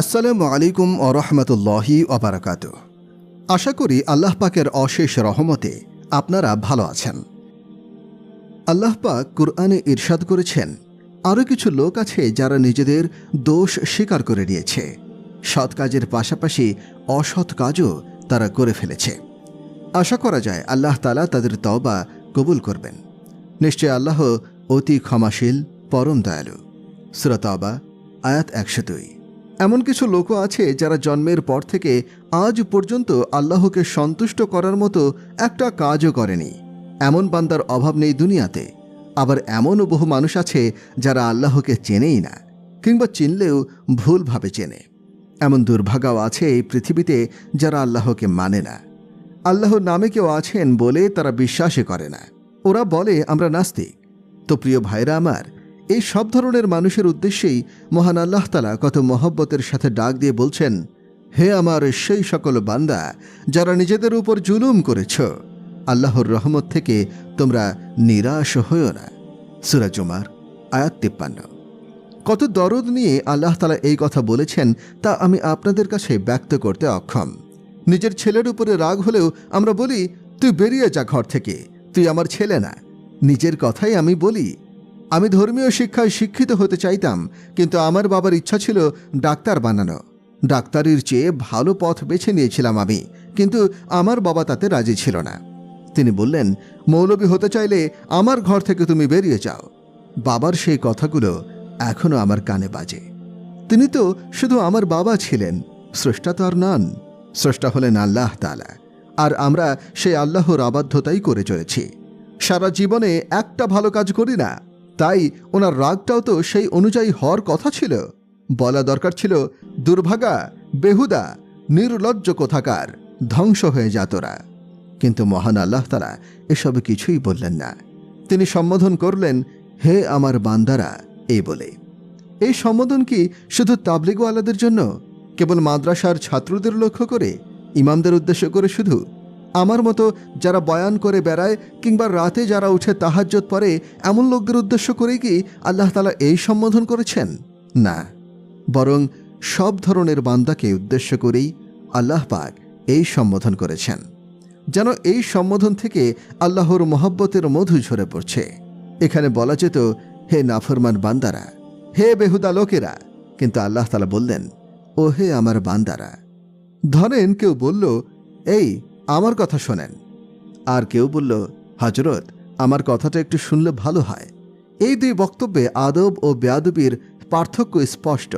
আসসালামু আলাইকুম ও রহমতুল্লাহি ওবরাকাত আশা করি আল্লাহ পাকের অশেষ রহমতে আপনারা ভালো আছেন। আল্লাহ পাক কুরআনে ইরশাদ করেছেন, আরও কিছু লোক আছে যারা নিজেদের দোষ স্বীকার করে নিয়েছে। সৎ কাজের পাশাপাশি অসৎ কাজও তারা করে ফেলেছে। আশা করা যায় আল্লাহ তালা তাদের তওবা কবুল করবেন। নিশ্চয় আল্লাহ অতি ক্ষমাশীল, পরম দয়ালু। সুরতবা আয়াত একশো দুই। এমন কিছু লোকও আছে যারা জন্মের পর থেকে আজ পর্যন্ত আল্লাহকে সন্তুষ্ট করার মতো একটা কাজও করেনি। এমন বান্দার অভাব নেই দুনিয়াতে। আবার এমনও বহু মানুষ আছে যারা আল্লাহকে চেনেই না, কিংবা চিনলেও ভুলভাবে চেনে। এমন দুর্ভাগাও আছে এই পৃথিবীতে যারা আল্লাহকে মানে না। আল্লাহর নামে কেউ আছেন বলে তারা বিশ্বাসই করে না। ওরা বলে, আমরা নাস্তিক। তো প্রিয় ভাইরা আমার এই সব ধরনের মানুষের উদ্দেশ্যেই মহান আল্লাহ তালা কত মহব্বতের সাথে ডাক দিয়ে বলছেন, হে আমার সেই সকল বান্দা, যারা নিজেদের উপর জুলুম করেছ, আল্লাহর রহমত থেকে তোমরা নিরাশ হইও না। সুরাজুমার আয়াত তিপ্পান্ন। কত দরদ নিয়ে আল্লাহ তালা এই কথা বলেছেন, তা আমি আপনাদের কাছে ব্যক্ত করতে অক্ষম। নিজের ছেলের উপরে রাগ হলেও আমরা বলি, তুই বেরিয়ে যা ঘর থেকে, তুই আমার ছেলে না। নিজের কথাই আমি বলি আমি ধর্মীয় শিক্ষায় শিক্ষিত হতে চাইতাম, কিন্তু আমার বাবার ইচ্ছা ছিল ডাক্তার বানানো। ডাক্তারির চেয়ে ভালো পথ বেছে নিয়েছিলাম আমি, কিন্তু আমার বাবা তাতে রাজি ছিল না। তিনি বললেন, মৌলবী হতে চাইলে আমার ঘর থেকে তুমি বেরিয়ে যাও। বাবার সেই কথাগুলো এখনও আমার কানে বাজে। তিনি তো শুধু আমার বাবা ছিলেন, স্রষ্টা তো আর নন। স্রষ্টা হলেন আল্লাহ তালা আর আমরা সেই আল্লাহর আবাধ্যতাই করে চলেছি। সারা জীবনে একটা ভালো কাজ করি না তাই ওনার রাগটাও তো সেই অনুযায়ী হওয়ার কথা ছিল। বলা দরকার ছিল, দুর্ভাগা, বেহুদা, নির্লজ্জ কোথাকার, ধ্বংস হয়ে যা তোরা। কিন্তু মহান আল্লাহ তারা এসব কিছুই বললেন না। তিনি সম্বোধন করলেন, হে আমার বান্দারা, এই বলে। এই সম্বোধন কি শুধু তাবলিগওয়ালাদের জন্য? কেবল মাদ্রাসার ছাত্রদের লক্ষ্য করে, ইমামদের উদ্দেশ্য করে শুধু? আমার মতো যারা বয়ান করে বেড়ায় কিংবা রাতে যারা উঠে তাহাজ্জত পরে এমন লোকদের উদ্দেশ্য করেই কি আল্লাহ তালা এই সম্বোধন করেছেন? না। বরং সব ধরনের বান্দাকে উদ্দেশ্য করেই আল্লাহ পাক এই সম্বোধন করেছেন। যেন এই সম্বোধন থেকে আল্লাহর মহব্বতের মধু ঝরে পড়ছে। এখানে বলা যেত, হে নাফরমান বান্দারা, হে বেহুদা লোকেরা, কিন্তু আল্লাহ তালা বললেন ও হে আমার বান্দারা। ধরেন কেউ বলল, এই আমার কথা শোনেন। আর কেউ বলল, হজরত, আমার কথাটা একটু শুনলে ভালো হয়। এই দুই বক্তব্যে আদব ও বেয়াদবির পার্থক্য স্পষ্ট।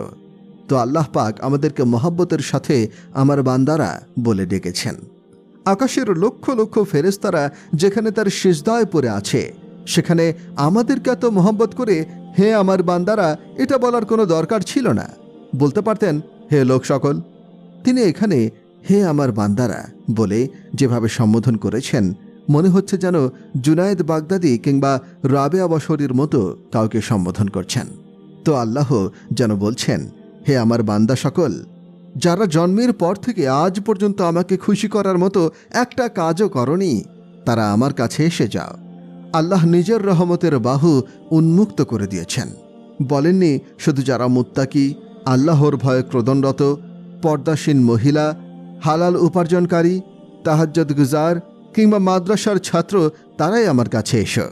তো আল্লাহ পাক আমাদেরকে মহাব্বতের সাথে আমার বান্দারা বলে ডেকেছেন। আকাশের লক্ষ লক্ষ ফেরেস্তারা যেখানে তার সিজদায় পড়ে আছে, সেখানে আমাদেরকে এত মহব্বত করে, হে আমার বান্দারা, এটা বলার কোনো দরকার ছিল না। বলতে পারতেন, হে লোক সকল, তিনি এখানে হে আমার বান্দারা, বলে যেভাবে সম্বোধন করেছেন, মনে হচ্ছে যেন জুনায়েদ বাগদাদি কিংবা রাবেয়া বসরির মতো কাউকে সম্বোধন করছেন। তো আল্লাহ যেন বলছেন, হে আমার বান্দা সকল, যারা জন্মের পর থেকে আজ পর্যন্ত আমাকে খুশি করার মতো একটা কাজও করনি, তারা আমার কাছে এসে যাও। আল্লাহ নিজের রহমতের বাহু উন্মুক্ত করে দিয়েছেন। বলেননি, শুধু যারা মুত্তাকি, আল্লাহর ভয়ে ক্রদনরত পর্দাসীন মহিলা হালাল উপার্জনকারী, তাহাজ্জদ গুজার কিংবা মাদ্রাসার ছাত্র তারাই আমার কাছে এসো।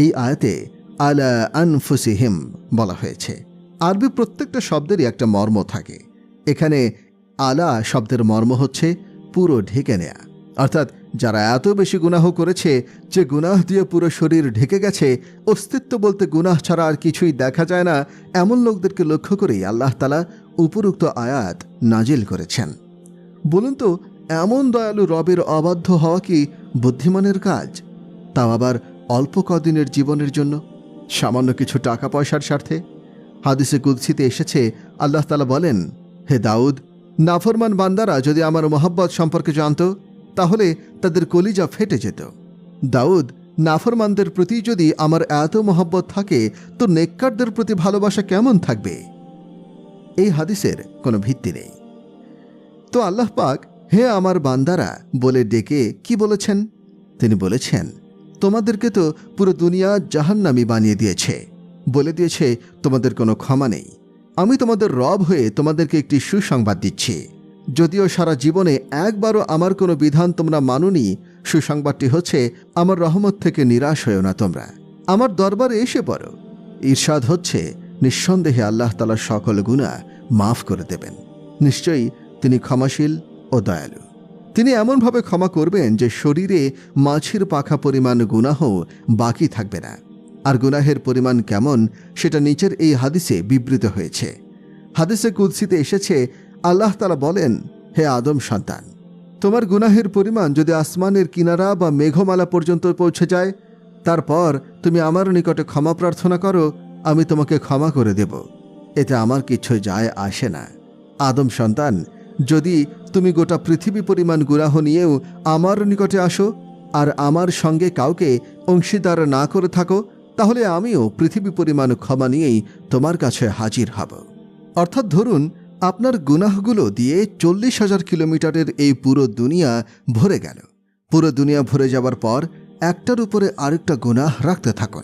এই আয়াতে আলা আনফুসিহিম বলা হয়েছে। আরবি প্রত্যেকটা শব্দেরই একটা মর্ম থাকে। এখানে আলা শব্দের মর্ম হচ্ছে পুরো ঢেকে নেয়া। অর্থাৎ যারা এত বেশি গুনাহ করেছে যে গুনাহ দিয়ে পুরো শরীর ঢেকে গেছে, অস্তিত্ব বলতে গুনাহ ছাড়া আর কিছুই দেখা যায় না, এমন লোকদেরকে লক্ষ্য করেই আল্লাহ তালা উপরুক্ত আয়াত নাজিল করেছেন। বলুন তো, এমন দয়ালু রবের অবাধ্য হওয়া কি বুদ্ধিমানের কাজ? তাও আবার অল্প কদিনের জীবনের জন্য? সামান্য কিছু টাকা পয়সার স্বার্থে? হাদিসে কুদ্সিতে এসেছে, আল্লাহ তালা বলেন, হে দাউদ, নাফরমান বান্দারা যদি আমার মোহাব্বত সম্পর্কে জানত, তাহলে তাদের কলিজা ফেটে যেত। দাউদ, নাফরমানদের প্রতি যদি আমার এত মহব্বত থাকে, তো নেককারদের প্রতি ভালোবাসা কেমন থাকবে? এই হাদিসের কোনো ভিত্তি নেই। তো আল্লাহ পাক, হে আমার বান্দারা, বলে ডেকে কি বলেছেন? তিনি বলেছেন, তোমাদেরকে তো পুরো দুনিয়া জাহান্নামি বানিয়ে দিয়েছে। বলে দিয়েছে, তোমাদের কোনো ক্ষমা নেই। আমি তোমাদের রব হয়ে তোমাদেরকে একটি সুসংবাদ দিচ্ছি। যদিও সারা জীবনে একবারও আমার কোনো বিধান তোমরা মানুনি, সুসংবাদটি হচ্ছে, আমার রহমত থেকে নিরাশ হয়েও না তোমরা। আমার দরবারে এসে পড়ো। ঈর্ষাদ হচ্ছে, নিঃসন্দেহে আল্লাহ তালা সকল গুণা মাফ করে দেবেন। নিশ্চয়ই তিনি ক্ষমাশীল ও দয়ালু। তিনি এমনভাবে ক্ষমা করবেন যে শরীরে মাছির পাখা পরিমাণ গুনাহ বাকি থাকবে না। আর গুনাহের পরিমাণ কেমন সেটা নিচের এই হাদিসে বিবৃত হয়েছে। হাদিসে কুৎসিতে এসেছে, আল্লাহ তালা বলেন, হে আদম সন্তান, তোমার গুনাহের পরিমাণ যদি আসমানের কিনারা বা মেঘমালা পর্যন্ত পৌঁছে যায়, তারপর তুমি আমার নিকটে ক্ষমা প্রার্থনা করো, আমি তোমাকে ক্ষমা করে দেব। এতে আমার কিছু যায় আসে না। আদম সন্তান যদি তুমি গোটা পৃথিবী পরিমাণ গুনাহ নিয়েও আমার নিকটে আসো আর আমার সঙ্গে কাউকে অংশীদার না করে থাকো, তাহলে আমিও পৃথিবী পরিমাণ ক্ষমা নিয়েই তোমার কাছে হাজির হব। অর্থাৎ ধরুন, আপনার গুনাহগুলো দিয়ে চল্লিশ হাজার কিলোমিটারের এই পুরো দুনিয়া ভরে গেল। পুরো দুনিয়া ভরে যাবার পর একটার উপরে আরেকটা গুনাহ রাখতে থাকুন।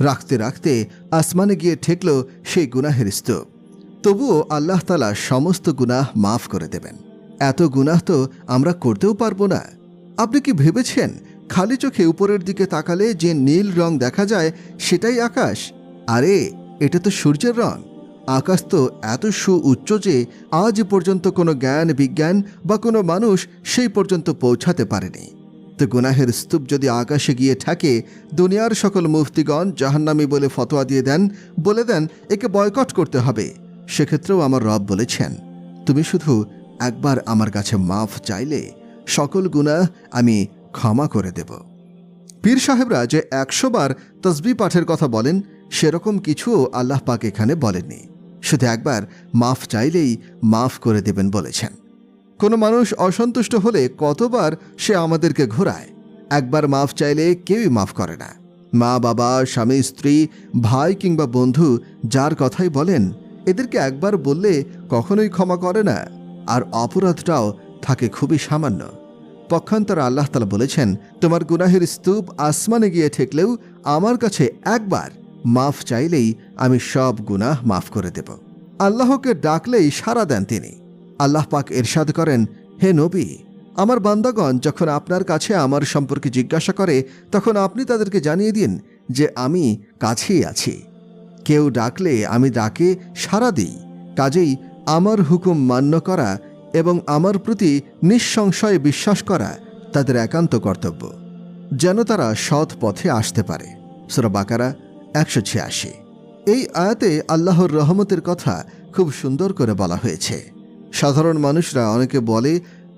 রাখতে রাখতে আসমানে গিয়ে ঠেকল সেই গুনাহের স্তূপ। তবুও আল্লাহ তালা সমস্ত গুনাহ মাফ করে দেবেন। এত গুনাহ তো আমরা করতেও পারব না। আপনি কি ভেবেছেন খালি চোখে উপরের দিকে তাকালে যে নীল রং দেখা যায় সেটাই আকাশ? আরে, এটা তো সূর্যের রং। আকাশ তো এত সু উচ্চ যে আজ পর্যন্ত কোনো জ্ঞান, বিজ্ঞান বা কোনো মানুষ সেই পর্যন্ত পৌঁছাতে পারেনি। তো গুনাহের স্তূপ যদি আকাশে গিয়ে থাকে দুনিয়ার সকল মুফতিগণ জাহান্নামি বলে ফতোয়া দিয়ে দেন, বলে দেন, একে বয়কট করতে হবে। সেক্ষেত্রেও আমার রব বলেছেন, তুমি শুধু একবার আমার কাছে মাফ চাইলে সকল গুনাহ আমি ক্ষমা করে দেব। পীর সাহেবরা যে একশো বার তসবি পাঠের কথা বলেন, সেরকম কিছুও আল্লাহ পাক এখানে বলেননি। শুধু একবার মাফ চাইলেই মাফ করে দেবেন বলেছেন। কোনো মানুষ অসন্তুষ্ট হলে কতবার সে আমাদেরকে ঘোরায়। একবার মাফ চাইলে কেউই মাফ করে না। মা বাবা স্বামী, স্ত্রী, ভাই কিংবা বন্ধু যার কথাই বলেন এদেরকে একবার বললে কখনোই ক্ষমা করে না। আর অপরাধটাও থাকে খুবই সামান্য। পক্ষান্তর আল্লাহ তালা বলেছেন, তোমার গুনাহের স্তূপ আসমানে গিয়ে ঠেকলেও আমার কাছে একবার মাফ চাইলেই আমি সব গুনাহ মাফ করে দেব। আল্লাহকে ডাকলেই সাড়া দেন তিনি। আল্লাহ পাক এরশাদ করেন, হে নবী, আমার বান্দাগণ যখন আপনার কাছে আমার সম্পর্কে জিজ্ঞাসা করে, তখন আপনি তাদেরকে জানিয়ে দিন যে আমি কাছেই আছি। কেউ ডাকলে আমি ডাকে সাড়া দিই। কাজেই আমার হুকুম মান্য করা এবং আমার প্রতি নিঃসংশয়ে বিশ্বাস করা তাদের একান্ত কর্তব্য, যেন তারা সৎ পথে আসতে পারে। সুরা বাকারা একশো ছিয়াশি। এই আয়াতে আল্লাহর রহমতের কথা খুব সুন্দর করে বলা হয়েছে। সাধারণ মানুষরা অনেকে বলে,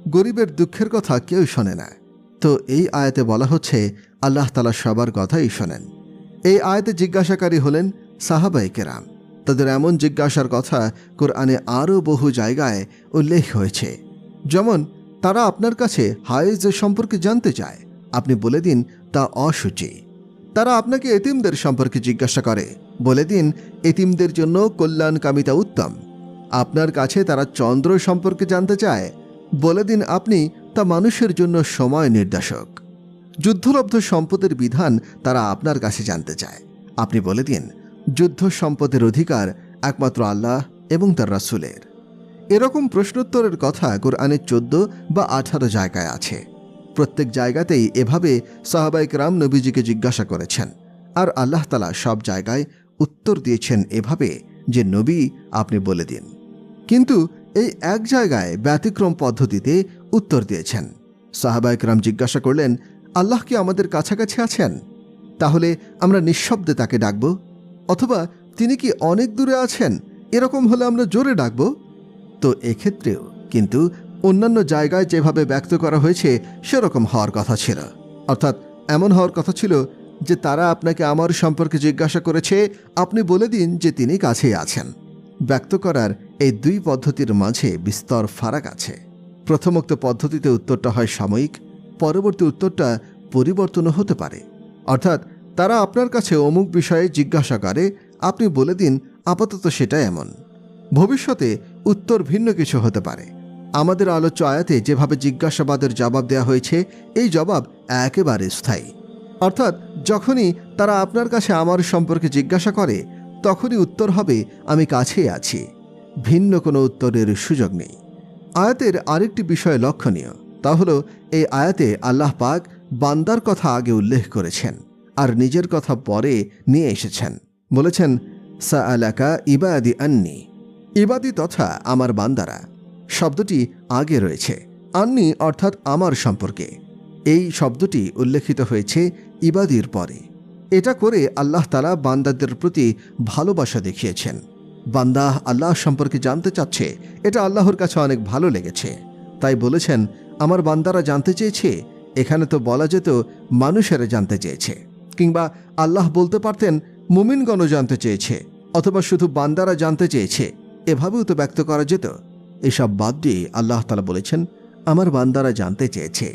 গরিবের দুঃখের কথা কেউ শোনে না। তো এই আয়াতে বলা হচ্ছে, আল্লাহ তালা সবার কথাই শোনেন। এই আয়াতে জিজ্ঞাসাকারী হলেন সাহাবাই কেরাম। তাদের এমন জিজ্ঞাসার কথা কোরআনে আরও বহু জায়গায় উল্লেখ হয়েছে। যেমন, তারা আপনার কাছে হায়েজ সম্পর্কে জানতে চায়। আপনি বলে দিন, তা অসুচি। তারা আপনাকে এতিমদের সম্পর্কে জিজ্ঞাসা করে। বলে দিন, এতিমদের জন্য কল্যাণকামিতা উত্তম। আপনার কাছে তারা চন্দ্র সম্পর্কে জানতে চায়। বলে দিন, আপনি তা মানুষের জন্য সময় নির্দেশক। যুদ্ধলব্ধ সম্পদের বিধান তারা আপনার কাছে জানতে চায়। আপনি বলে দিন যুদ্ধ সম্পদের অধিকার একমাত্র আল্লাহ এবং তার রাসুলের। এরকম প্রশ্নোত্তরের কথা কোরআনের চোদ্দ বা আঠারো জায়গায় আছে। প্রত্যেক জায়গাতেই এভাবে সাহাবাইক রাম নবীজিকে জিজ্ঞাসা করেছেন। আর আল্লাহ তালা সব জায়গায় উত্তর দিয়েছেন এভাবে যে, নবী, আপনি বলে দিন। কিন্তু এই এক জায়গায় ব্যতিক্রম পদ্ধতিতে উত্তর দিয়েছেন। সাহাবাইক রাম জিজ্ঞাসা করলেন, আল্লাহ কি আমাদের কাছাকাছি আছেন? তাহলে আমরা নিঃশব্দে তাকে ডাকব অথবা তিনি কি অনেক দূরে আছেন? এরকম হলে আমরা জোরে ডাকব। তো এক্ষেত্রেও কিন্তু অন্যান্য জায়গায় যেভাবে ব্যক্ত করা হয়েছে, সেরকম হওয়ার কথা ছিল। অর্থাৎ এমন হওয়ার কথা ছিল যে তারা আপনাকে আমার সম্পর্কে জিজ্ঞাসা করেছে, আপনি বলে দিন যে তিনি কাছেই আছেন। ব্যক্ত করার এই দুই পদ্ধতির মাঝে বিস্তর ফারাক আছে। প্রথমোক্ত পদ্ধতিতে উত্তরটা হয় সাময়িক, পরবর্তী উত্তরটা পরিবর্তনও হতে পারে। অর্থাৎ তারা আপনার কাছে অমুক বিষয়ে জিজ্ঞাসা করে, আপনি বলে দিন, আপাতত সেটা এমন। ভবিষ্যতে উত্তর ভিন্ন কিছু হতে পারে। আমাদের আলোচ্য আয়াতে যেভাবে জিজ্ঞাসাবাদের জবাব দেওয়া হয়েছে, এই জবাব একেবারে স্থায়ী। অর্থাৎ, যখনই তারা আপনার কাছে আমার সম্পর্কে জিজ্ঞাসা করে, তখনই উত্তর হবে, আমি কাছেই আছি। ভিন্ন কোনো উত্তরের সুযোগ নেই। আয়াতের আরেকটি বিষয় লক্ষণীয়, তা হলো, এই আয়াতে আল্লাহ পাক বান্দার কথা আগে উল্লেখ করেছেন। আর নিজের কথা পরে নিয়ে এসেছেন। বলেছেন সা আলাকা ইবাদি আন্নি। ইবাদি তথা আমার বান্দারা। শব্দটি আগে রয়েছে। আন্নি অর্থাৎ আমার সম্পর্কে। এই শব্দটি উল্লেখিত হয়েছে ইবাদির পরে। এটা করে আল্লাহ তালা বান্দাদের প্রতি ভালোবাসা দেখিয়েছেন। বান্দা আল্লাহ সম্পর্কে জানতে চাচ্ছে, এটা আল্লাহর কাছে অনেক ভালো লেগেছে। তাই বলেছেন, আমার বান্দারা জানতে চেয়েছে, এখানে তো বলা যেত মানুষেরা জানতে চেয়েছে। কিংবা আল্লাহ বলতে পারতেন, মুমিনগণও জানতে চেয়েছে, অথবা শুধু বান্দারা জানতে চেয়েছে। এভাবেও তো ব্যক্ত করা যেত। এসব বাদ দিয়ে আল্লাহ তালা বলেছেন, আমার বান্দারা জানতে চেয়েছে।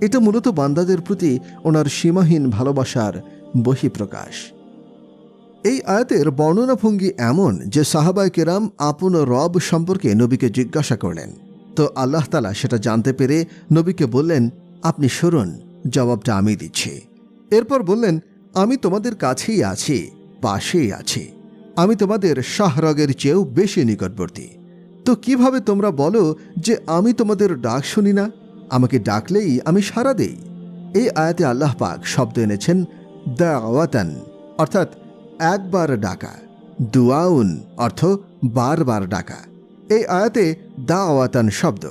এটা মূলত বান্দাদের প্রতি ওনার সীমাহীন ভালোবাসার বহিঃপ্রকাশ। এই আয়াতের বর্ণনাভঙ্গি এমন যে সাহাবায় কেরাম আপন রব সম্পর্কে নবীকে জিজ্ঞাসা করলেন। তো আল্লাহ তালা সেটা জানতে পেরে নবীকে বললেন, আপনি শুনুন জবাবটা আমি দিচ্ছি। এরপর বললেন, আমি তোমাদের কাছেই আছি, পাশেই আছি। আমি তোমাদের শাহরগের চেয়েও বেশি নিকটবর্তী। তো কীভাবে তোমরা বলো যে আমি তোমাদের ডাক শুনি না? আমাকে ডাকলেই আমি সাড়া দেই। এই আয়াতে আল্লাহ পাক শব্দ এনেছেন, দাওয়াতান অর্থাৎ একবার ডাকা। দুয়াউন অর্থ বারবার ডাকা। এই আয়াতে দাওয়াতান শব্দ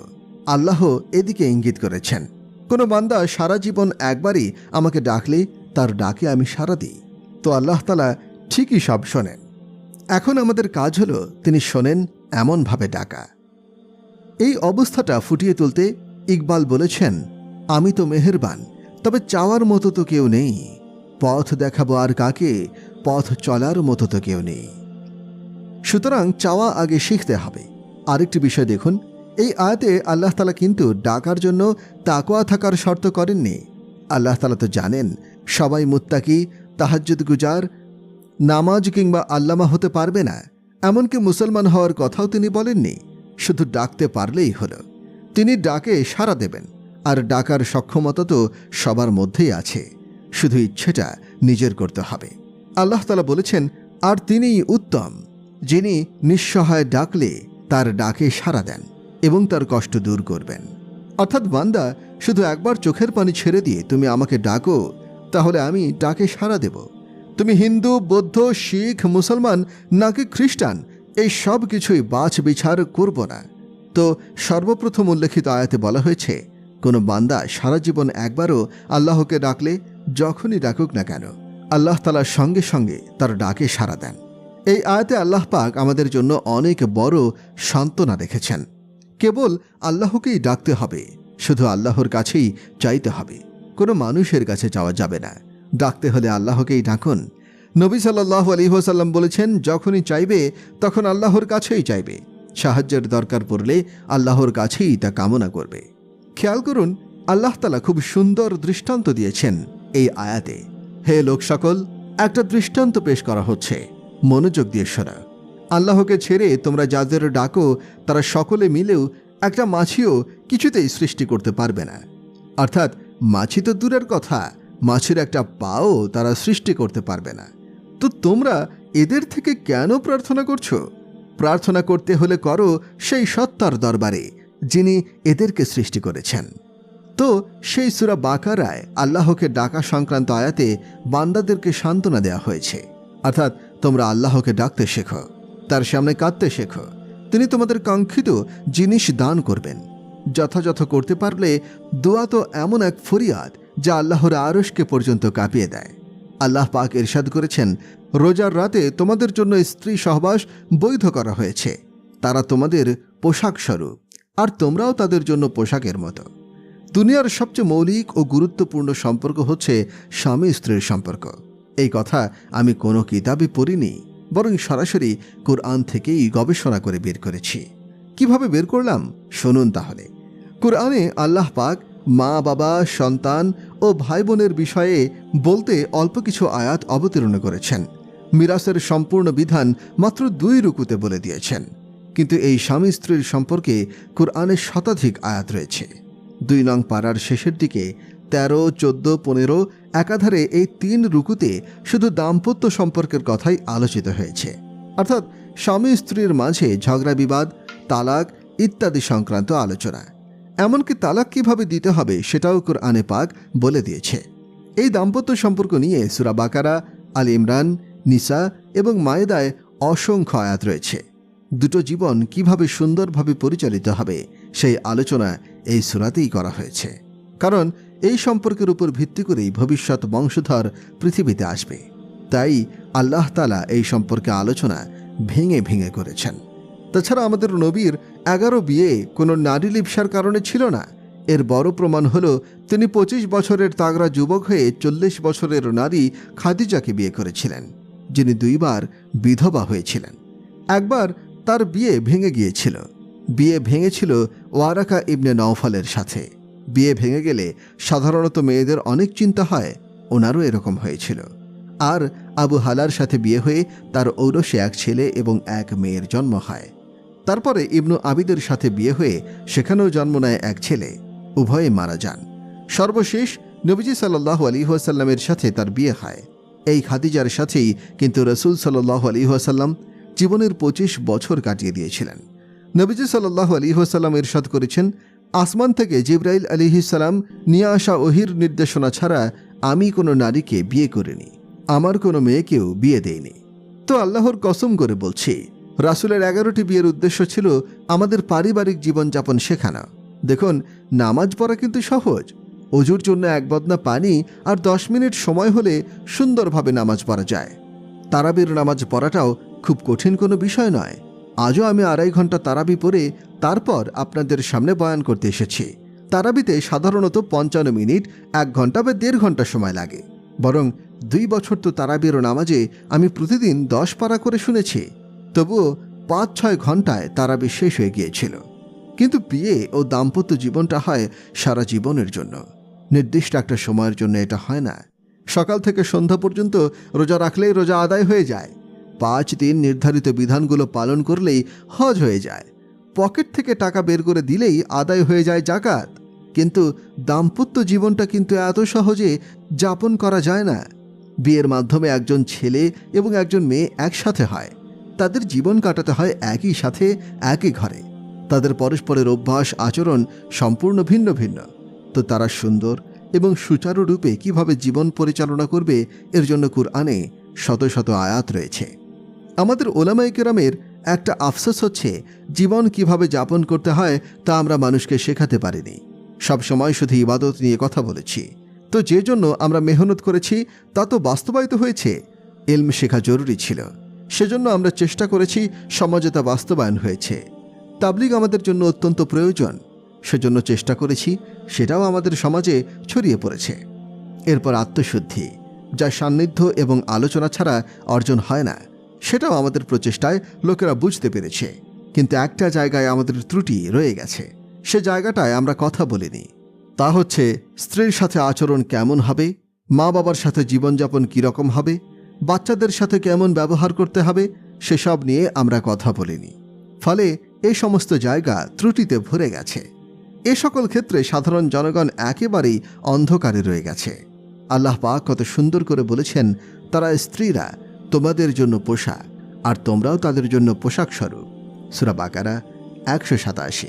আল্লাহ এদিকে ইঙ্গিত করেছেন। কোনো বান্দা সারা জীবন একবারই আমাকে ডাকলে তার ডাকে আমি সাড়া দিই। তো আল্লাহ তালা ঠিকই সব শোনেন। এখন আমাদের কাজ হলো তিনি শোনেন এমনভাবে ডাকা। এই অবস্থাটা ফুটিয়ে তুলতে ইকবাল বলেছেন, আমি তো মেহেরবান, তবে চাওয়ার মতো তো কেউ নেই। পথ দেখাবো আর কাকে, পথ চলার মতো তো কেউ নেই। সুতরাং চাওয়া আগে শিখতে হবে। আরেকটি বিষয় দেখুন এই আয়াতে আল্লাহ তালা কিন্তু ডাকার জন্য তাকোয়া থাকার শর্ত করেননি। আল্লাহ তালা তো জানেন, সবাই মুত্তাকি, তাহাজ্জুদ গুজার, নামাজ কিংবা আল্লামা হতে পারবে না। এমনকি মুসলমান হওয়ার কথাও তিনি বলেননি, শুধু ডাকতে পারলেই হলো। তিনি ডাকে সাড়া দেবেন, আর ডাকার সক্ষমতা তো সবার মধ্যেই আছে। শুধু ইচ্ছেটা নিজের করতে হবে। আল্লাহ তালা বলেছেন, আর তিনিই উত্তম, যিনি নিঃসহায় ডাকলে তার ডাকে সাড়া দেন। এবং তার কষ্ট দূর করবেন। অর্থাৎ বান্দা, শুধু একবার চোখের পানি ছেড়ে দিয়ে তুমি আমাকে ডাকো, তাহলে আমি ডাকে সাড়া দেব। তুমি হিন্দু, বৌদ্ধ, শিখ, মুসলমান, নাকি খ্রিস্টান, এই সব কিছুই বাছ বিচার করব না। তো সর্বপ্রথম উল্লেখিত আয়াতে বলা হয়েছে, কোনো বান্দা সারা জীবন একবারও আল্লাহকে ডাকলে, যখনই ডাকুক না কেন, আল্লাহ তালার সঙ্গে সঙ্গে তার ডাকে সাড়া দেন। এই আয়াতে আল্লাহ পাক আমাদের জন্য অনেক বড় সান্ত্বনা রেখেছেন। কেবল আল্লাহকেই ডাকতে হবে, শুধু আল্লাহর কাছেই চাইতে হবে। কোনো মানুষের কাছে যাওয়া যাবে না। ডাকতে হলে আল্লাহকেই ডাকুন। নবী সাল্লাহ আলী আলহিহাসাল্লাম বলেছেন, যখনই চাইবে, তখন আল্লাহর কাছেই চাইবে। সাহায্যের দরকার পড়লে আল্লাহর কাছেই তা কামনা করবে। খেয়াল করুন, আল্লাহ তালা খুব সুন্দর দৃষ্টান্ত দিয়েছেন এই আয়াতে। হে লোক সকল একটা দৃষ্টান্ত পেশ করা হচ্ছে। মনোযোগ দিয়ে শোনা। আল্লাহকে ছেড়ে তোমরা যাদের ডাকো, তারা সকলে মিলেও একটা মাছিও কিছুতেই সৃষ্টি করতে পারবে না। অর্থাৎ মাছি তো দূরের কথা, মাছির একটা পাও তারা সৃষ্টি করতে পারবে না। তো তোমরা এদের থেকে কেন প্রার্থনা করছ? প্রার্থনা করতে হলে করো সেই সত্তার দরবারে, যিনি এদেরকে সৃষ্টি করেছেন। তো সেই সুরা বাকারায় আল্লাহকে ডাকা সংক্রান্ত আয়াতে বান্দাদেরকে সান্ত্বনা দেওয়া হয়েছে। অর্থাৎ তোমরা আল্লাহকে ডাকতে শেখো। তার সামনে কাঁদতে শেখো। তিনি তোমাদের কাঙ্ক্ষিত জিনিস দান করবেন। যথাযথ করতে পারলে দোয়া তো এমন এক ফরিয়াদ যা আল্লাহর আরশকে পর্যন্ত কাঁপিয়ে দেয়। আল্লাহ পাক ইরশাদ করেছেন, রোজার রাতে তোমাদের জন্য স্ত্রী সহবাস বৈধ করা হয়েছে। তারা তোমাদের পোশাক স্বরূপ, আর তোমরাও তাদের জন্য পোশাকের মতো। দুনিয়ার সবচেয়ে মৌলিক ও গুরুত্বপূর্ণ সম্পর্ক হচ্ছে স্বামী স্ত্রীর সম্পর্ক। এই কথা আমি কোনো কিতাবে পড়িনি। বরং সরাসরি কোরআন থেকেই গবেষণা করে বের করেছি। কীভাবে বের করলাম? শুনুন তাহলে। কোরআনে আল্লাহ পাক মা, বাবা, সন্তান ও ভাই বোনের বিষয়ে বলতে অল্প কিছু আয়াত অবতীর্ণ করেছেন। মিরাসের সম্পূর্ণ বিধান মাত্র দুই রুকুতে বলে দিয়েছেন। কিন্তু এই স্বামী স্ত্রীর সম্পর্কে কোরআনে শতাধিক আয়াত রয়েছে। দুই নং পাড়ার শেষের দিকে তেরো, চোদ্দ, পনেরো একাধারে এই তিন রুকুতে শুধু দাম্পত্য সম্পর্কের কথাই আলোচিত হয়েছে। অর্থাৎ স্বামী স্ত্রীর মাঝে ঝগড়া বিবাদ, তালাক ইত্যাদি সংক্রান্ত আলোচনা। এমনকি তালাক কীভাবে দিতে হবে সেটাও কোরআনে পাক বলে দিয়েছে। এই দাম্পত্য সম্পর্ক নিয়ে সুরা বাকারা, আল ইমরান, নিসা এবং মায়েদায় অসংখ্য আয়াত রয়েছে। দুটো জীবন কীভাবে সুন্দরভাবে পরিচালিত হবে সেই আলোচনা এই সুরাতেই করা হয়েছে। কারণ এই সম্পর্কের উপর ভিত্তি করেই ভবিষ্যৎ বংশধর পৃথিবীতে আসবে। তাই আল্লাহ তালা এই সম্পর্কে আলোচনা ভেঙে ভেঙে করেছেন। তাছাড়া আমাদের নবীর এগারো বিয়ে কোনো নারী লিপসার কারণে ছিল না। এর বড় প্রমাণ হল, তিনি পঁচিশ বছরের তাগড়া যুবক হয়ে চল্লিশ বছরের নারী খাদিজাকে বিয়ে করেছিলেন, যিনি দুইবার বিধবা হয়েছিলেন। একবার তার বিয়ে ভেঙে গিয়েছিল। বিয়ে ভেঙেছিল ওয়ারাকা ইবনে নওফালের সাথে। বিয়ে ভেঙে গেলে সাধারণত মেয়েদের অনেক চিন্তা হয়, ওনারও এরকম হয়েছিল। আর আবু হালার সাথে বিয়ে হয়ে তার ঔরসে এক ছেলে এবং এক মেয়ের জন্ম হয়। তারপরে ইবনু আবিদের সাথে বিয়ে হয়ে সেখানেও জন্ম নেয় এক ছেলে, উভয়ে মারা যান। সর্বশেষ নবীজি সাল্লাহ আলিহাসাল্লামের সাথে তার বিয়ে হয়। এই খাদিজার সাথেই কিন্তু রসুল সাল্লাহ আলিহাসাল্লাম জীবনের পঁচিশ বছর কাটিয়ে দিয়েছিলেন। নবীজি সাল্লাহ আলিহাসাল্লাম ইরশাদ করেছেন আসমান থেকে জিব্রাইল আলিহিসাল্লাম নিয়ে আসা ওহির নির্দেশনা ছাড়া আমি কোনো নারীকে বিয়ে করিনি। আমার কোনো মেয়েকেও বিয়ে দেয়নি তো আল্লাহর কসম করে বলছি, রাসুলের এগারোটি বিয়ের উদ্দেশ্য ছিল আমাদের পারিবারিক জীবনযাপন শেখানো। দেখুন, নামাজ পড়া কিন্তু সহজ। অজুর জন্য এক বদনা পানি আর দশ মিনিট সময় হলে সুন্দরভাবে নামাজ পড়া যায়। তারাবির নামাজ পড়াটাও খুব কঠিন কোনো বিষয় নয়। আজও আমি আড়াই ঘণ্টা তারাবি পড়ে তারপর আপনাদের সামনে বয়ান করতে এসেছি। তারাবিতে সাধারণত পঞ্চান্ন মিনিট, এক ঘণ্টা বা দেড় ঘণ্টা সময় লাগে। বরং দুই বছর তো তারাবির নামাজে আমি প্রতিদিন দশ পারা করে শুনেছি। তবুও পাঁচ ছয় ঘন্টায় তারাবি শেষ হয়ে গিয়েছিল। কিন্তু বিয়ে ও দাম্পত্য জীবনটা হয় সারা জীবনের জন্য। নির্দিষ্ট একটা সময়ের জন্য এটা হয় না। সকাল থেকে সন্ধ্যা পর্যন্ত রোজা রাখলেই রোজা আদায় হয়ে যায়। পাঁচ দিন নির্ধারিত বিধানগুলো পালন করলেই হজ হয়ে যায়। পকেট থেকে টাকা বের করে দিলেই আদায় হয়ে যায় জাকাত কিন্তু দাম্পত্য জীবনটা কিন্তু এত সহজে যাপন করা যায় না। বিয়ের মাধ্যমে একজন ছেলে এবং একজন মেয়ে একসাথে হয়। তাদের জীবন কাটাতে হয় একই সাথে, একই ঘরে। তাদের পরস্পরের অভ্যাস, আচরণ সম্পূর্ণ ভিন্ন ভিন্ন। তো তারা সুন্দর এবং সুচারুরূপে কীভাবে জীবন পরিচালনা করবে, এর জন্য কুরআনে শত শত আয়াত রয়েছে। আমাদের ওলামাই কেরামের একটা আফসোস হচ্ছে, জীবন কীভাবে যাপন করতে হয় তা আমরা মানুষকে শেখাতে পারিনি। সব সময় শুধু ইবাদত নিয়ে কথা বলেছি। তো যে জন্য আমরা মেহনত করেছি, তা তো বাস্তবায়িত হয়েছে। এলম শেখা জরুরি ছিল। সেজন্য আমরা চেষ্টা করেছি, সমাজে তা বাস্তবায়ন হয়েছে। তাবলিগ আমাদের জন্য অত্যন্ত প্রয়োজন। সেজন্য চেষ্টা করেছি, সেটাও আমাদের সমাজে ছড়িয়ে পড়েছে। এরপর আত্মশুদ্ধি, যা সান্নিধ্য এবং আলোচনা ছাড়া অর্জন হয় না। সেটাও আমাদের প্রচেষ্টায় লোকেরা বুঝতে পেরেছে। কিন্তু একটা জায়গায় আমাদের ত্রুটি রয়ে গেছে। সে জায়গাটায় আমরা কথা বলিনি। তা হচ্ছে, স্ত্রীর সাথে আচরণ কেমন হবে? মা বাবার সাথে জীবনযাপন কীরকম হবে? বাচ্চাদের সাথে কেমন ব্যবহার করতে হবে? সেসব নিয়ে আমরা কথা বলিনি। ফলে এই সমস্ত জায়গা ত্রুটিতে ভরে গেছে। এ সকল ক্ষেত্রে সাধারণ জনগণ একেবারেই অন্ধকারে রয়ে গেছে। আল্লাহ পাক কত সুন্দর করে বলেছেন, তারা স্ত্রীরা তোমাদের জন্য পোশাক, আর তোমরাও তাদের জন্য পোশাক স্বরূপ। সুরা বাকারা, একশো সাতাশি।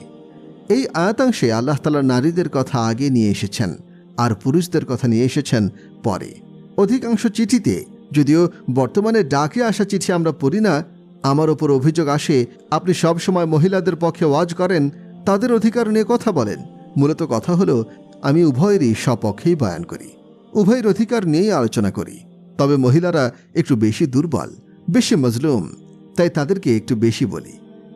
এই আয়াতাংশে আল্লাহ তালা নারীদের কথা আগে নিয়ে এসেছেন, আর পুরুষদের কথা নিয়ে এসেছেন পরে। অধিকাংশ চিঠিতে, যদিও বর্তমানে ডাকে আসা চিঠি আমরা পড়ি না, আমার ওপর অভিযোগ আসে, আপনি সব সময় মহিলাদের পক্ষে ওয়াজ করেন, তাদের অধিকার নিয়ে কথা বলেন। মূলত কথা হলো, আমি উভয়েরই স্বপক্ষেই বয়ান করি। উভয়ের অধিকার নিয়েই আলোচনা করি। তবে মহিলারা একটু বেশি দুর্বল, বেশি মজলুম, তাই তাদেরকে একটু বেশি বলি।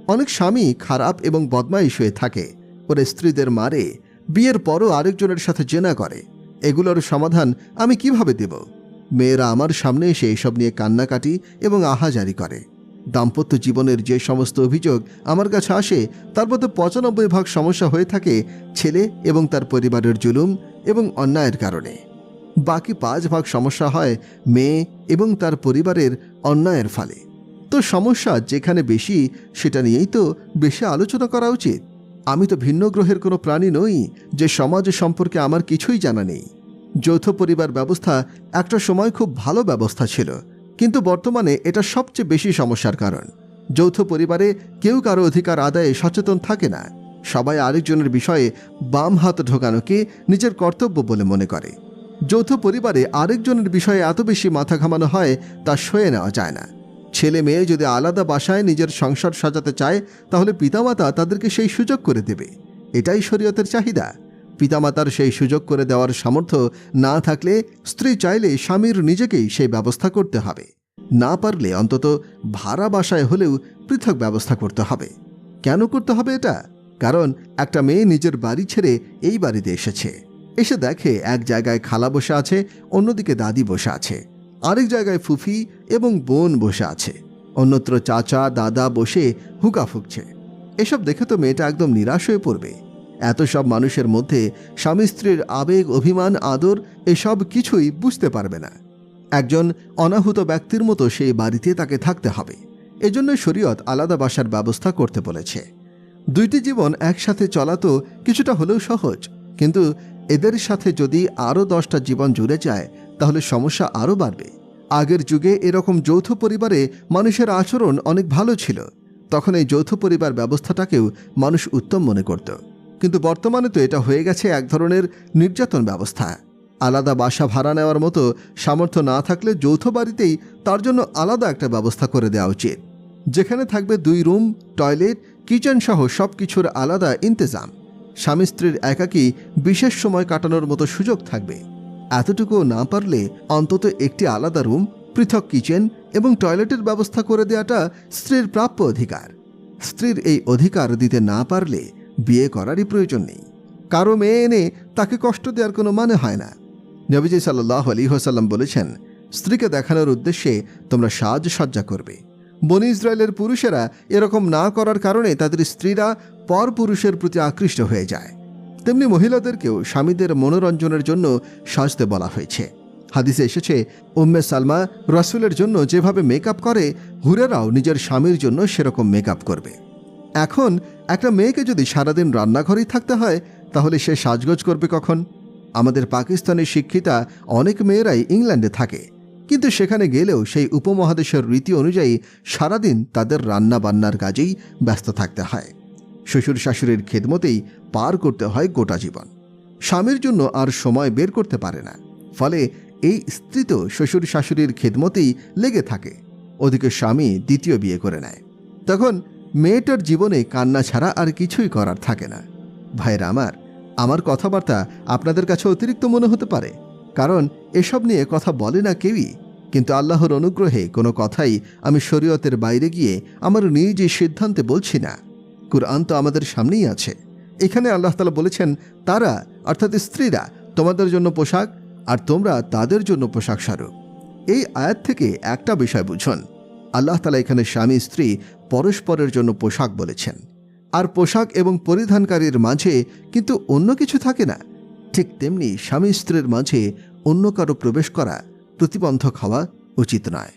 অনেক স্বামী খারাপ এবং বদমাইশ হয়ে থাকে, ওরা স্ত্রীদের মারে, বিয়ের পরও আরেকজনের সাথে জেনা করে। এগুলোর সমাধান আমি কীভাবে দেব? মেয়েরা আমার সামনে এসে এসব নিয়ে কান্নাকাটি এবং আহাজারি করে। দাম্পত্য জীবনের যে সমস্ত অভিযোগ আমার কাছে আসে, তার মধ্যে পঁচানব্বই ভাগ সমস্যা হয়ে থাকে ছেলে এবং তার পরিবারের জুলুম এবং অন্যায়ের কারণে। বাকি পাঁচ ভাগ সমস্যা হয় মেয়ে এবং তার পরিবারের অন্যায়ের ফলে। তো সমস্যা যেখানে বেশি, সেটা নিয়েই তো বেশি আলোচনা করা উচিত। আমি তো ভিন্ন গ্রহের কোনো প্রাণী নই, যে সমাজ সম্পর্কে আমার কিছুই জানা নেই। যৌথ পরিবার ব্যবস্থা একটা সময় খুব ভালো ব্যবস্থা ছিল, কিন্তু বর্তমানে এটা সবচেয়ে বেশি সমস্যার কারণ। যৌথ পরিবারে কেউ কারও অধিকার আদায়ে সচেতন থাকে না। সবাই আরেকজনের বিষয়ে বাম হাত ঢোকানোকে নিজের কর্তব্য বলে মনে করে। যৌথ পরিবারে আরেকজনের বিষয়ে এত বেশি মাথা ঘামানো হয় তা সয়ে নেওয়া যায় না। ছেলে মেয়ে যদি আলাদা বাসায় নিজের সংসার সাজাতে চায়, তাহলে পিতামাতা তাদেরকে সেই সুযোগ করে দেবে। এটাই শরীয়তের চাহিদা। পিতামাতার সেই সুযোগ করে দেওয়ার সামর্থ্য না থাকলে স্ত্রী চাইলে স্বামীর নিজেকেই সেই ব্যবস্থা করতে হবে। না পারলে অন্তত ভাড়া বাসায় হলেও পৃথক ব্যবস্থা করতে হবে। কেন করতে হবে এটা? কারণ একটা মেয়ে নিজের বাড়ি ছেড়ে এই বাড়িতে এসেছে। এসে দেখে এক জায়গায় খালা বসে আছে, অন্যদিকে দাদি বসে আছে। আরেক জায়গায় ফুফি এবং বোন বসে আছে। অন্যত্র চাচা, দাদা বসে হুকা ফুকছে। এসব দেখে তো মেয়েটা একদম নিরাশ হয়ে পড়বে। এত সব মানুষের মধ্যে স্বামী স্ত্রীর আবেগ, অভিমান, আদর, এসব কিছুই বুঝতে পারবে না। একজন অনাহুত ব্যক্তির মতো সেই বাড়িতে তাকে থাকতে হবে। এজন্য শরীয়ত আলাদা বাসার ব্যবস্থা করতে বলেছে। দুইটি জীবন একসাথে চলা তো কিছুটা হলেও সহজ, কিন্তু এদের সাথে যদি আরও দশটা জীবন জুড়ে যায়, তাহলে সমস্যা আরও বাড়বে। আগের যুগে এরকম যৌথ পরিবারে মানুষের আচরণ অনেক ভালো ছিল। তখন এই যৌথ পরিবার ব্যবস্থাটাকেও মানুষ উত্তম মনে করত। কিন্তু বর্তমানে তো এটা হয়ে গেছে এক ধরনের নির্যাতন ব্যবস্থা। আলাদা বাসা ভাড়া নেওয়ার মতো সামর্থ্য না থাকলে যৌথ বাড়িতেই তার জন্য আলাদা একটা ব্যবস্থা করে দেওয়া উচিত। যেখানে থাকবে দুই রুম, টয়লেট, কিচেন সহ সব কিছুর আলাদা ইন্তেজাম। স্বামী স্ত্রীর একাকী বিশেষ সময় কাটানোর মতো সুযোগ থাকবে। এতটুকু না পারলে অন্তত একটি আলাদা রুম, পৃথক কিচেন এবং টয়লেটের ব্যবস্থা করে দেওয়াটা স্ত্রীর প্রাপ্য অধিকার। স্ত্রীর এই অধিকার দিতে না পারলে বিয়ে করারই প্রয়োজন নেই। কারও মেয়ে এনে তাকে কষ্ট দেওয়ার কোনো মানে হয় না। নবীজি সাল্লাহ আলী হোসাল্লাম বলেছেন, স্ত্রীকে দেখানোর উদ্দেশ্যে তোমরা সাজসজ্জা করবে। বনি ইসরায়েলের পুরুষেরা এরকম না করার কারণে তাদের স্ত্রীরা পর পুরুষের প্রতি আকৃষ্ট হয়ে যায়। তেমনি মহিলাদেরকেও স্বামীদের মনোরঞ্জনের জন্য সাজতে বলা হয়েছে। হাদিসে এসেছে, উম্মে সালমা রাসুলের জন্য যেভাবে মেকআপ করে, হুরেরাও নিজের স্বামীর জন্য সেরকম মেকআপ করবে। এখন একটা মেয়েকে যদি সারাদিন রান্নাঘরেই থাকতে হয়, তাহলে সে সাজগোজ করবে কখন? আমাদের পাকিস্তানের শিক্ষিতা অনেক মেয়েরাই ইংল্যান্ডে থাকে। কিন্তু সেখানে গেলেও সেই উপমহাদেশের রীতি অনুযায়ী সারাদিন তাদের রান্না বান্নার কাজেই ব্যস্ত থাকতে হয়। শ্বশুর শাশুড়ির খেদমতেই পার করতে হয় গোটা জীবন। স্বামীর জন্য আর সময় বের করতে পারে না। ফলে এই স্ত্রী তো শ্বশুর শাশুড়ির খেদমতেই লেগে থাকে। ওদিকে স্বামী দ্বিতীয় বিয়ে করে নেয়। তখন মেয়েটার জীবনে কান্না ছাড়া আর কিছুই করার থাকে না। ভাইরা আমার আমার কথাবার্তা আপনাদের কাছে অতিরিক্ত মনে হতে পারে। কারণ এসব নিয়ে কথা বলে না কেউই। কিন্তু আল্লাহর অনুগ্রহে কোনো কথাই আমি শরীয়তের বাইরে গিয়ে আমার নিজ সিদ্ধান্তে বলছি না। কুরআন তো আমাদের সামনেই আছে। এখানে আল্লাহ তালা বলেছেন, তারা, অর্থাৎ স্ত্রীরা, তোমাদের জন্য পোশাক আর তোমরা তাদের জন্য পোশাক স্বরূপ এই আয়াত থেকে একটা বিষয় বুঝুন। আল্লাহ তালা এখানে স্বামী, স্ত্রী পরস্পরের জন্য পোশাক বলেছেন। আর পোশাক এবং পরিধানকারীর মাঝে কিন্তু অন্য কিছু থাকে না। ঠিক তেমনি স্বামী, স্ত্রীর মাঝে অন্য কারও প্রবেশ করা প্রতিবন্ধক হওয়া উচিত নয়।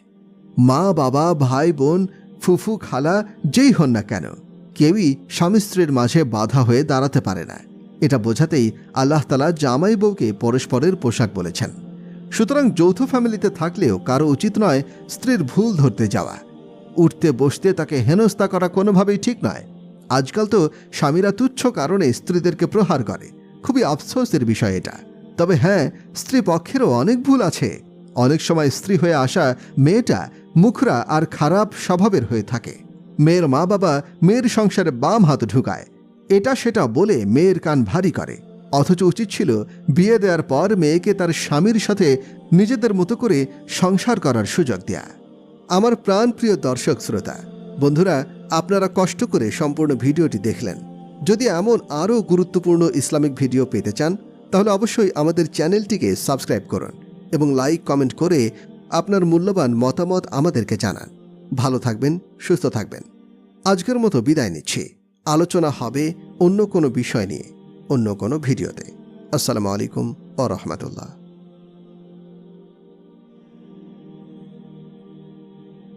মা, বাবা, ভাই, বোন, ফুফু, খালা, যেই হন না কেন, কেউই স্বামী স্ত্রীর মাঝে বাধা হয়ে দাঁড়াতে পারে না। এটা বোঝাতেই আল্লাহ তালা জামাই বউকে পরস্পরের পোশাক বলেছেন। সুতরাং যৌথ ফ্যামিলিতে থাকলেও কারও উচিত নয় স্ত্রীর ভুল ধরতে যাওয়া। উঠতে, বসতে তাকে হেনস্থা করা কোনোভাবেই ঠিক নয়। আজকাল তো স্বামীরা তুচ্ছ কারণে স্ত্রীদেরকে প্রহার করে। খুবই আফসোসের বিষয় এটা। তবে হ্যাঁ স্ত্রী পক্ষেরও অনেক ভুল আছে। অনেক সময় স্ত্রী হয়ে আসা মেয়েটা মুখরা আর খারাপ স্বভাবের হয়ে থাকে। মেয়ের মা বাবা মেয়ের সংসারে বাম হাত ঢুকায়। এটা সেটা বলে মেয়ের কান ভারী করে। অথচ উচিত ছিল বিয়ে দেওয়ার পর মেয়েকে তার স্বামীর সাথে নিজেদের মতো করে সংসার করার সুযোগ দেয়া। আমার প্রাণপ্রিয় দর্শক শ্রোতা, বন্ধুরা, আপনারা কষ্ট করে সম্পূর্ণ ভিডিওটি দেখলেন। যদি এমন আরও গুরুত্বপূর্ণ ইসলামিক ভিডিও পেতে চান, তাহলে অবশ্যই আমাদের চ্যানেলটিকে সাবস্ক্রাইব করুন। এবং লাইক, কমেন্ট করে আপনার মূল্যবান মতামত আমাদেরকে জানান। ভালো থাকবেন, সুস্থ থাকবেন। আজকের মতো বিদায় নিচ্ছি। আলোচনা হবে অন্য কোনো বিষয় নিয়ে, অন্য কোনো ভিডিওতে। আসসালামু আলাইকুম ও রহমতুল্লাহ।